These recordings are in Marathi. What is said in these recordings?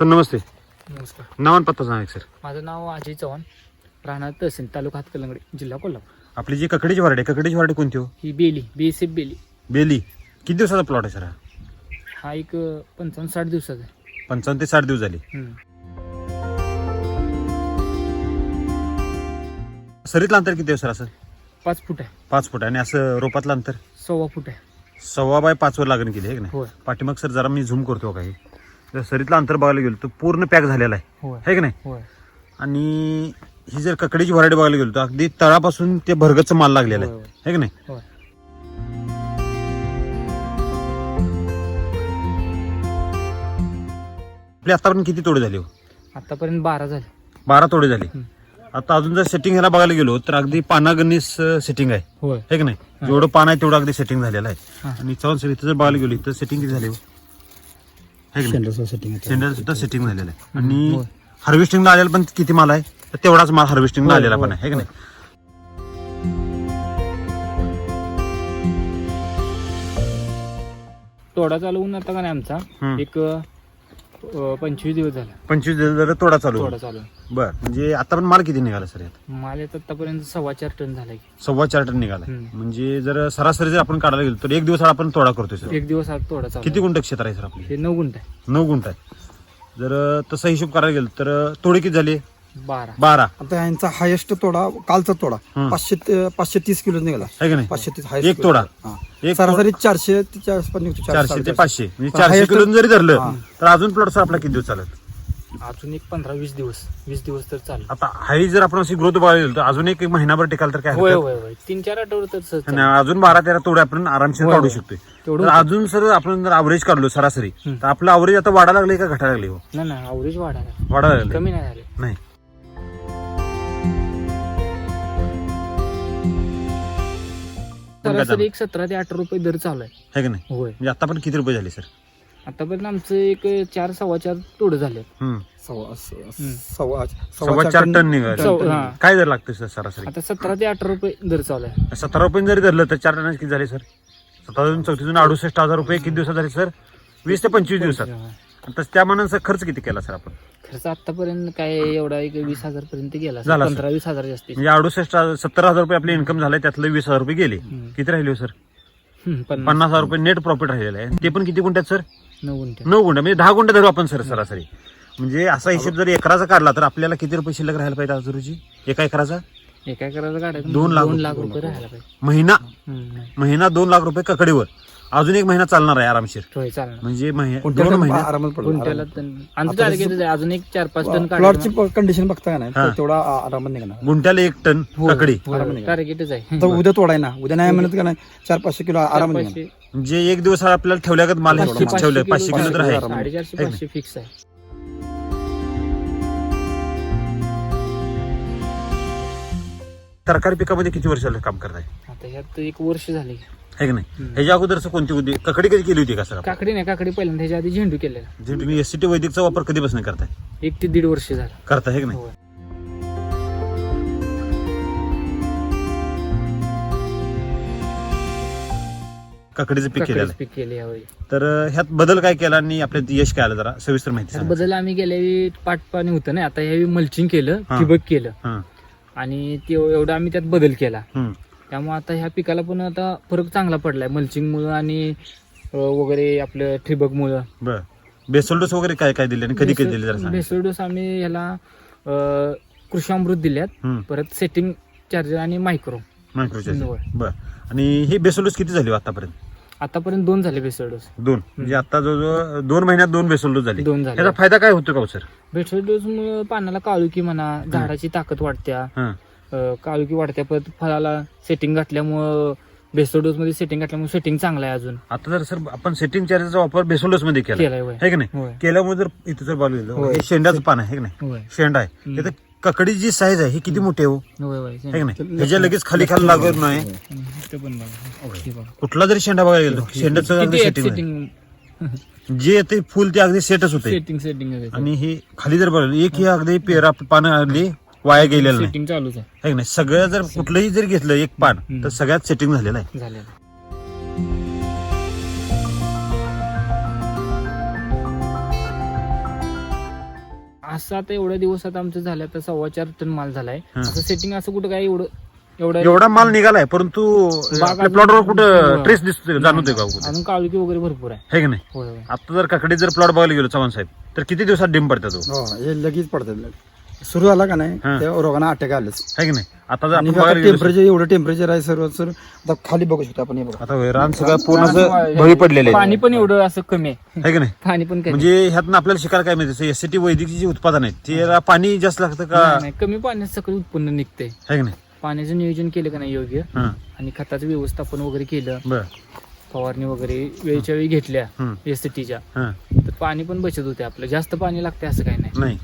सर नमस्ते. नमस्कार. नाव आणि पत्ता सांगा एक सर. माझं नाव अजय चव्हाण राहणार तहसील तालुका हातकलंगडी जिल्हा कोल्हापूर. आपली जी ककडीची व्हरायटी ककडीची व्हरायटी कोणती हो? ही बेली बी एस एफ बेली. बेली. किती दिवसाचा प्लॉट आहे सर हा? हा एक अं, पंचावन्न साठ दिवसाचा आहे. पंचावन्न ते साठ दिवस झाले. हम्म. सरीतलं अंतर किती आहे सर असं? पाच फूट आहे. पाच फूट आणि असं रोपातलं अंतर? सव्वा फूट आहे. सव्वा बाय पाचवर लागण केली आहे की नाही? होय. पाठीमाग सर जरा मी झूम करतो काही. जर सरीतलं अंतर बघायला गेलो तर पूर्ण पॅक झालेला आहे. होय. है की नाही? होय. आणि ही जर ककडीची व्हरायटी बघायला गेलो तर अगदी तळापासून ते भरगतचं माल लागलेला आहे. होय, होय. है की नाही? होय. आपली आतापर्यंत किती तोडे झाले हो? आतापर्यंत बारा झाले. बारा तोडे झाले. आता अजून जर सेटिंग ह्याला बघायला गेलो तर अगदी पानागणीस सेटिंग आहे. होय. है की नाही? जेवढं पान आहे तेवढं अगदी सेटिंग झालेलं आहे. हा. आणि चव्हाण सर इथं जर बघायला गेलो इथं सेटिंग किती झाली हो? है की नाही? सेंडर सुद्धा सेटिंग झालेलं आहे. आणि. हार्वेस्टिंगला आलेला पण किती माल आहे? तर तेवढाच माल हार्वेस्टिंगला आलेला पण आहे है की नाही? तोडा चालवून आता का नाही आमचा? हम्म. एक अं, पंचवीस दिवस झाला. पंचवीस दिवस जर तोडा चालू तोडा आहे. चालू बर म्हणजे आता पण माल किती निघाला सर यात? माल येत आतापर्यंत सव्वा चार टन झाला की. सव्वा चार टन निघाला हम्म. म्हणजे जर सरासरी जर आपण काढायला गेलो तर एक दिवस आपण तोडा करतोय सर. एक दिवस आज तोडा चालू किती गुंठ क्षेत्र आहे सर आपले? हे नऊ गुंठ आहे. नऊ गुंठ आहे जर तसा हिशोब करायला गेलो तर तोडे किती झाले? बारा. बारा. आता यांचा हायेस्ट तोडा कालचा तोडा. पाचशे ते- पाचशे तीस किलो निघाला. है की नाही? पाचशे तीस एक तोडा. एक सरासरी चारशे ते चारशे पण निघतो चारशे ते साडेचारशे. पाचशे. म्हणजे पण चारशे highest- किलो जरी धरलं. तर अजून प्लॉट सर आपला किती दिवस चालत? अजून एक पंधरा वीस दिवस. वीस दिवस तर चालू. आता हाई जर आपण अशी ग्रोथ बघायला तर अजून एक महिनाभर टिकाल तर काय होय हरकत? होय होय तीन चार आठवडे तर सहज आणि चालू. अजून बारा तेरा तोडे आपण आरामशीर होय, काढू होय. शकतोय. तेवढं तर अजून सर आपण जर अवरेज काढलो सरासरी. तर आपलं अवरेज आता वाढायला लागले का घटायला लागले हो नाही नाही अवरेज वाढायला वाढायला लागले कमी नाही झाले. नाही. सरासरी एक सतरा ते अठरा रुपये दर चालू आहे. है की नाही? होय. म्हणजे आता पण किती रुपये झाले सर? आतापर्यंत आमचं एक चार सव्वा चार तोडं झाले. हम्म. सव्वा चार टन निघाले. हा. काय दर लागते सर सरासरी? आता सतरा ते अठरा रुपये दर चालू आहे. सतरा रुपये जरी धरलं तर चार टनाचे किती झाले सर? सतरा चौतीस अडुसष्ट हजार रुपये किती दिवसात झाले सर? वीस ते पंचवीस दिवसात. आता त्या मानाचा खर्च किती केला सर आपण? खर्च आतापर्यंत काय एवढा एक वीस हजार पर्यंत गेला झाला. पंधरा वीस हजार जास्ती म्हणजे अडुसष्ट सत्तर हजार रुपये आपले इन्कम झालंय त्यातले वीस हजार रुपये गेले. किती राहिले हो सर पन्नास. हजार रुपये नेट प्रॉफिट राहिलेलं आहे. ते पण किती गुंठ्यात सर नऊ गुंठे नऊ गुंठे म्हणजे दहा गुंठे धरू आपण सर सरासरी. म्हणजे असा हिशोब जर एकराचा काढला तर आपल्याला किती रुपये शिल्लक राहायला पाहिजे आज रोजी एका एकराचा? एका एकराचा गाड्या दोन लाख दोन. लाख रुपये राहायला पाहिजे. महिना? हम्म, महिना दोन लाख रुपये ककडीवर. अजून एक महिना चालणार आहे आरामशीर. होय चालणार. म्हणजे महि- दोन महिने आरामात गुंठ्याला आरामात. तर आमचं आता टार्गेट आहे अजून एक चार पाच टन प्लॉटची कंडिशन बघता का नाही? हा. तेवढा आ- आरामात निघणार. गुंठ्याला एक टन ककडी टार्गेटच आहे. तर उद्या तोडाय ना उद्या नाही म्हणत का नाही? चार पाचशे किलो आरामात निघणार. पाचशे- म्हणजे एक दिवस आपल्याला ठेवल्यागत माल पाचशे- ठेवलं पाचशे किलो तर आहे. किलो साडेचारशे पाचशे फिक्स आहे. तरकारी पिकामध्ये किती वर्ष झालं काम करताय? आता ह्यात एक वर्ष झाले. है की नाही? ह्याच्या अगोदरच कोणती होती ककडी कधी केली होती का सर आपण? काकडी नाही काकडी पहिल्यांदा ह्याच्या आधी झेंडू केलेला. जे तुम्ही एस सी टी वैदिकचा वापर कधीपासून करताय? एक ते दीड वर्ष झालं. करताय है की नाही? होय. ककडीचं पीक केलेलं आहे. पीक केले यावेळी तर अं, ह्यात बदल काय केला आणि आपल्यात यश काय आलं जरा सविस्तर माहिती त्यात सांगा. बदल आम्ही गेल्या वेळी पाट पाणी होतं ना आता यावेळी मल्चिंग केलं हा. ठिबक केलं. हं, आणि ते एवढा आम्ही त्यात बदल केला. त्यामुळे आता ह्या पिकाला पण आता फरक चांगला पडलाय मल्चिंग मुळे आणि अं, वगैरे आपलं ठिबक मुळे. बर. बेसोल्डोस वगैरे काय काय दिले आणि कधी कधी दिले जरा सांगा. भेसळ डोस आम्ही ह्याला अं, कृषी अमृत दिल्यात. परत सेटिंग चार्जर आणि मायक्रो. होय. बर. आणि ही बेसोल्डोस किती झाली हो आतापर्यंत? आतापर्यंत दोन झाले भेसळ डोस. दोन. म्हणजे आता जवळजवळ दोन महिन्यात दोन बेसोल्डोस झाली. दोन झाले. याचा फायदा काय होतो का हो सर? भेसळ डोस मुळे पानाला काळुकी म्हणा झाडाची ताकद वाढत्या. हं, अं, काळुकी वाढत्या परत फळाला सेटिंग घातल्यामुळं बेसळ डोस मध्ये सेटिंग घातल्यामुळे सेटिंग चांगलं आहे अजून. आता जर सर आपण सेटिंग चार्जरचा वापर बेसोल्डोस मध्ये केला केलाय होय. आहे की नाही? होय. केल्यामुळे जर इथं जर बाजू होय. हे शेंडाचं पान आहे है की नाही? होय. शेंड आहे. हम्म. त्यात ककडी जी साईज आहे ही किती मोठी आहे हो? होय होय है की नाही? ह्याच्या लगेच खाली खाली लागत नाही. इथं पण बघा. हे बघा. कुठला जरी शेंडा बघायला गेलो शेंडाचं किती सेटिंग सेटिंग जे येते फुल ते अगदी सेटच होते. सेटिंग सेटिंग आणि हे खाली जर बघायला एक ही अगदी पेरा पानं अगदी वाया गेलेलं नाही. सेटिंग चालूच आहे. है की नाही? सगळं जर कुठलंही जर घेतलं एक पान. तर सगळ्यात सेटिंग झालेलं आहे. झालेलं असं आता एवढ्या दिवस आता आमचं झालं आता सव्वा चार टन माल झालाय. हा. असं सेटिंग असं कुठं काय एवढं एवढं एवढा माल निघालाय परंतु बाग आपल्या अजून- प्लॉटवर कुठं हो. ट्रेस दिसतोय का? जाणवतोय का कुठे? अजून काळुकी वगैरे भरपूर आहे. है की नाही? होय होय. आता जर काकडे जर प्लॉट बघायला गेलो चव्हाण साहेब तर किती दिवसात डिम पडतात तो हो हे लगेच पडतात सुरू झाला का नाही हा. त्या रोगांना अटॅक आलेच. है की नाही? आता जर आणि आपण बघायला गेलो टेम्परेचर एवढं टेम्परेचर आहे सर्व सर आता खाली बघू शकतो आपण हे बघा. आता होय, रान सगळं पूर्ण असं भवी पडलेले पाणी पण एवढं असं कमी आहे. आहे की नाही? पाणी पण कमी म्हणजे ह्यातनं आपल्याला शिकायला काय माहिती एस टी वैद्यकीय जे उत्पादन आहे ते पाणी जास्त लागतं का? नाही, नाही, कमी पाण्यात सगळं उत्पन्न निघतंय. है की नाही? पाण्याचं नियोजन केलं का नाही योग्य? हा. आणि खताचं व्यवस्थापन वगैरे केलं बर. फवारणी वगैरे वेळच्या वेळी घेतल्या हम्म. एस टीच्या हा. तर पाणी पण बचत होते आपलं. जास्त पाणी लागते असं काही नाही. नाही.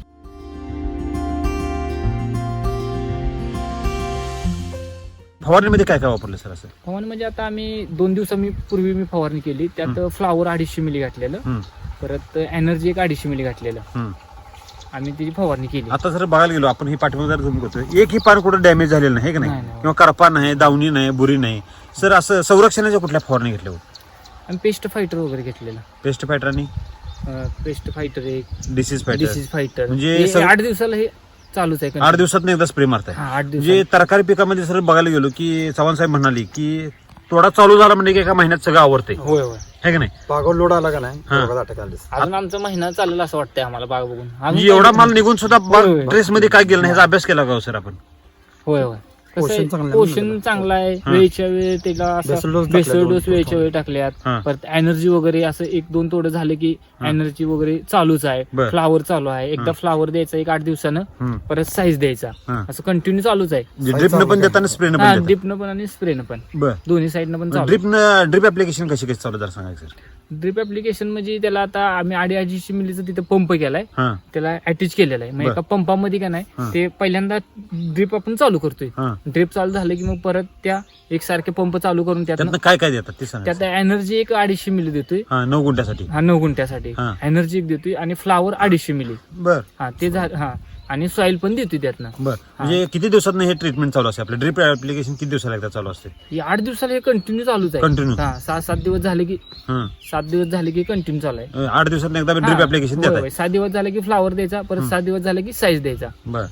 फवारणीमध्ये काय काय वापरलं सर असं? फवारणी म्हणजे आता आम्ही दोन दिवसांनी पूर्वी मी फवारणी केली. त्यात फ्लावर अडीचशे मिली घातलेलं. हम्म, परत एनर्जी एक अडीचशे मिली घातलेलं. हम्म. आम्ही त्याची फवारणी केली. आता जर बघायला गेलो आपण ही पाठीमध्ये झूम करतोय एकही पान कुठं डॅमेज झालेलं नाही है की नाही, नाही नाही. किंवा करपा नाही दावणी नाही बुरी नाही. सर असं संरक्षणाच्या कुठल्या फवारणी घेतल्या आणि पेस्ट फायटर वगैरे घेतलेलं. पेस्ट फायटरनी पेस्ट फायटर एक. डिसीज फायटर डिसीज फायटर म्हणजे आठ दिवसाला हे चालूच आहे आठ दिवसात एकदा स्प्रे मारताय. हा आठ म्हणजे दिवस तरकारी पिकामध्ये सर बघायला गेलो की चव्हाण साहेब म्हणाली की तोडा चालू झाला म्हणजे की एका महिन्यात सगळं आवडतंय होय होय. है की नाही? बागावर लोड आला का नाही? हा. अटॅक अजून आमचा महिना चालेल असं वाटतंय आम्हाला बाग बघून. अजून एवढा. माल निघून सुद्धा होय, होय. ड्रेस मध्ये काय गेलं नाही ह्याचा अभ्यास केला का हो सर आपण? होय होय. कसं पोषण चांगलं आहे पोषण म्हणलं. चांगलं आहे हा. वेळच्या वेळी त्याला बेसल डोस दोन. वेळच्या वेळी टाकल्यात हा. परत एनर्जी वगैरे असं एक दोन तोडं झाले की हा. एनर्जी वगैरे चालूच आहे बर. फ्लावर चालू आहे एकदा हा. फ्लावर द्यायचा एक आठ दिवसानं हम्म. परत साईज द्यायचा हा. असं कंटिन्यू चालूच आहे म्हणजे ड्रिपनं पण देताना स्प्रेनं हा पण ड्रिपनं पण आणि स्प्रेनं पण दोन्ही साईडनं पण चालू ड्रिप ड्रिप ऍप्लिकेशन कशी कशी चालू जरा सांगायचं सर ड्रिप ऍप्लिकेशन म्हणजे त्याला आता आम्ही अडी अडीचशे मिलीचा तिथे पंप केलाय. हा. त्याला अटॅच केलेला आहे. मग बर. एका पंपामध्ये का नाही. ते पहिल्यांदा ड्रिप आपण चालू करतोय. हा. ड्रिप चालू झालं की मग परत त्या एकसारखे पंप चालू करून त्यात त्यातनं काय काय देतात ते सांगा. त्यात एनर्जी एक अडीचशे मिली देतोय. हा नऊ गुंठ्यासाठी. हा नऊ गुंठ्यासाठी. हा. एनर्जी एक देतोय आणि फ्लावर अडीचशे मिली बर. हा ते झालं हा. आणि सॉइल पण देतोय त्यातनं. बर. म्हणजे किती दिवसात हे ट्रीटमेंट चालू असते? आपलं ड्रिप ऍप्लिकेशन किती दिवसाला एकदा चालू असते? हे आठ दिवसाला हे कंटिन्यू चालूच आहे. हा सहा सात दिवस झाले की हा. सात दिवस झाले की कंटिन्यू चालू आहे. अं, आठ दिवसात एकदा ड्रिप हा. ऍप्लिकेशन होय, देत होय. सात दिवस झाले की फ्लावर द्यायचा परत हम्म. सात दिवस झाले की साईज द्यायचा. बर.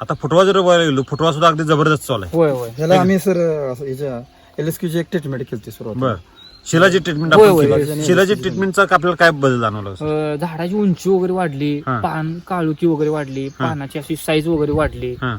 आता फुटवा जर बघायला गेलो फुटवा सुद्धा अगदी जबरदस्त चालू आहे. होय होय. ह्याला आम्ही सर असं याच्या एल एस ची एक ट्रीटमेंट केली सुरुवात बर. शिलाची ट्रीटमेंट होय, आपण होय, केली. होय. शिलाची ट्रीटमेंटचा आपल्याला काय बदल जाणवला सर? अं, झाडाची उंची वगैरे वाढली हा. पान काळुकी वगैरे वाढली पानाची अशी साईज वगैरे वाढली. हा.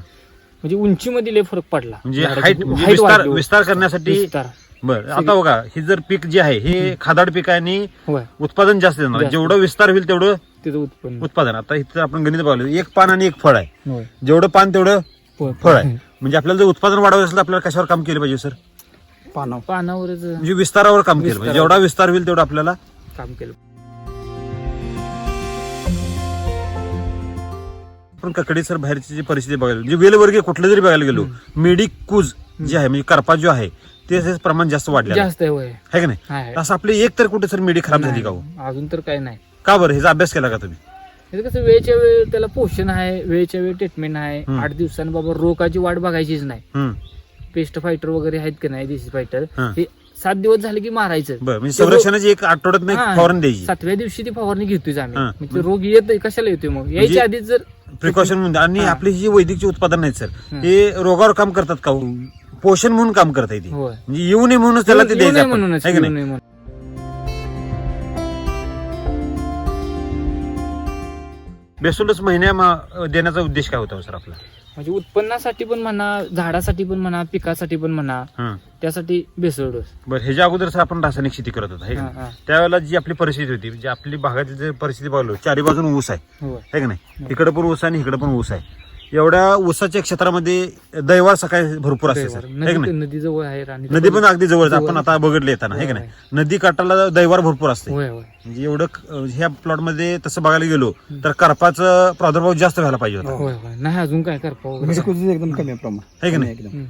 म्हणजे उंचीमध्ये लय फरक पडला. म्हणजे झाडाची हाईट म्हणजे height विस्तार वाढली. विस्तार करण्यासाठी विस्तार. बर आता बघा हे जर पीक जे आहे हे खादाड पीक आहे आणि होय. उत्पादन जास्त देणार जास्त. जेवढं विस्तार होईल तेवढं उत्पन्न. उत्पादन. आता इथं आपण गणित बघायला एक पान आणि एक फळ आहे. होय. जेवढं पान तेवढं. फळ. आहे. म्हणजे आपल्याला जर उत्पादन वाढवायचं असेल तर आपल्याला कशावर काम केलं पाहिजे सर? पानाव पानावरच म्हणजे विस्तारावर काम केलं विस्तारावर. जेवढा विस्तार होईल तेवढं आपल्याला काम केलं. आपण ककडे सर बाहेरची जी परिस्थिती बघायला म्हणजे वेलवर्गीय कुठलं जरी बघायला गेलो मेडिकूज जे आहे म्हणजे करपा जो आहे ते प्रमाण जास्त वाढलेलं आहे. जास्त आहे होय. है की नाही? आहे. असं आपले एक तर कुठे सर मेडी खराब झाली का हो? अजून तर काय नाही. का बरं? ह्याचा अभ्यास केला का तुम्ही? हे कसं वेळच्या वेळ त्याला पोषण आहे वेळच्या वेळ ट्रीटमेंट आहे. हम्म. आठ दिवसांनी बाबा रोगाची वाट बघायचीच नाही. हम्म. पेस्ट फायटर वगैरे आहेत की नाही देशी फायटर हा. हे सात दिवस झाले की मारायचं बरं म्हणजे संरक्षणाची एक आठवड्यात नाही हा. फवारणी द्यायची सातव्या दिवशी ती फवारणी घेतोय आम्ही हा. मग ते रोग येत कशाला येतोय मग यायच्या आधीच जर प्रिकॉशन म्हणून आणि हा. आपली जी वैदिकची उत्पादन आहेत सर हं. हे रोगावर काम करतात का? पोषण म्हणून काम करता येते होय म्हणजे येऊ नये म्हणूनच त्याला ते येऊ द्यायचं नये आपण. म्हणूनच की येऊ नाही? नये म्हणून बेसोलच महिन्या देण्याचा उद्देश काय होता सर आपला म्हणजे उत्पन्नासाठी पण म्हणा झाडासाठी पण म्हणा पिकासाठी पण म्हणा हं. त्यासाठी बेसळ डोस बरं ह्याच्या अगोदर सर आपण रासायनिक शेती करत होतो है की हा? हा. त्यावेळेला जी आपली परिस्थिती होती म्हणजे आपली भागाची जी परिस्थिती बघलो चारी बाजून ऊस आहे होय है की नाही इकडे पण ऊस आहे आणि इकडे पण ऊस आहे एवढ्या ऊसाच्या क्षेत्रामध्ये दैवार सकाळी भरपूर असते सर. है की नदी नाही? नदी जवळ आहे राणी नदी पण अगदी जवळ. आपण आता बघितले येताना है की होय, नाही नदी काठाला दैवार भरपूर असते. होय होय. म्हणजे एवढं क- ह्या प्लॉटमध्ये तसं बघायला गेलो तर करपाचा प्रादुर्भाव जास्त व्हायला पाहिजे होता. होय होय. नाही अजून काय करपा वगैरे? मेडिकुलचं एकदम कमी आहे प्रमाण. है की नाही? एकदम. हम्म.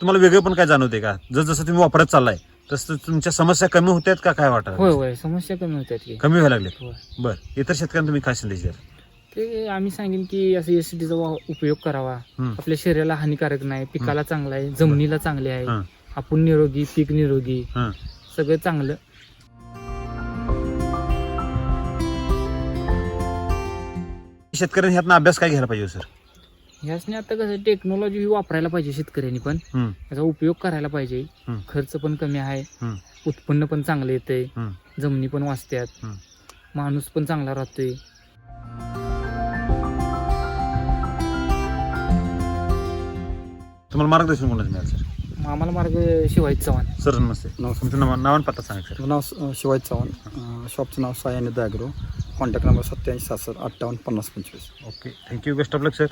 तुम्हाला वेगळं पण काय जाणवते का? जस जसं तुम्ही वापरत चाललाय तसं तुमच्या समस्या कमी होत्यात का? काय वाटत? होय होय. समस्या कमी होत्यात की. कमी व्हायला लागले. होय. बर. इतर शेतकऱ्यांना तुम्ही काय संदेश द्याल? ते आम्ही सांगेन की असं एस टीचा उपयोग करावा. हम्म. आपल्या शरीराला हानिकारक नाही पिकाला चांगला आहे जमिनीला चांगले आहे. हा. आपण निरोगी पीक निरोगी. हा. सगळं चांगलं. शेतकऱ्यांनी ह्यातनं अभ्यास काय घ्यायला पाहिजे सर? ह्याचने आता कसं टेक्नॉलॉजी वापरायला पाहिजे शेतकऱ्यांनी पण. हम्म. याचा उपयोग करायला पाहिजे. हम्म. खर्च पण कमी आहे. हम्म. उत्पन्न पण चांगलं येतंय. हम्म. जमिनी पण वाचत्यात. हम्म. माणूस पण चांगला राहतोय. तुम्हाला मार्गदर्शन कोणाचं मिळालं सर? आम्हाला मार्ग शिवायचं चव्हाण. सर नमस्ते. नमस्कार. तुमचं नाव नाव आणि पत्ता सांगा सर. माझं नाव अं, शिवाजी चव्हाण. अं, शॉपचं नाव सायाने दॅग्रो कॉन्टॅक्ट नंबर सत्याऐंशी सहासष्ट अठ्ठावन्न पन्नास पंचवीस. Okay. Thank you best of luck sir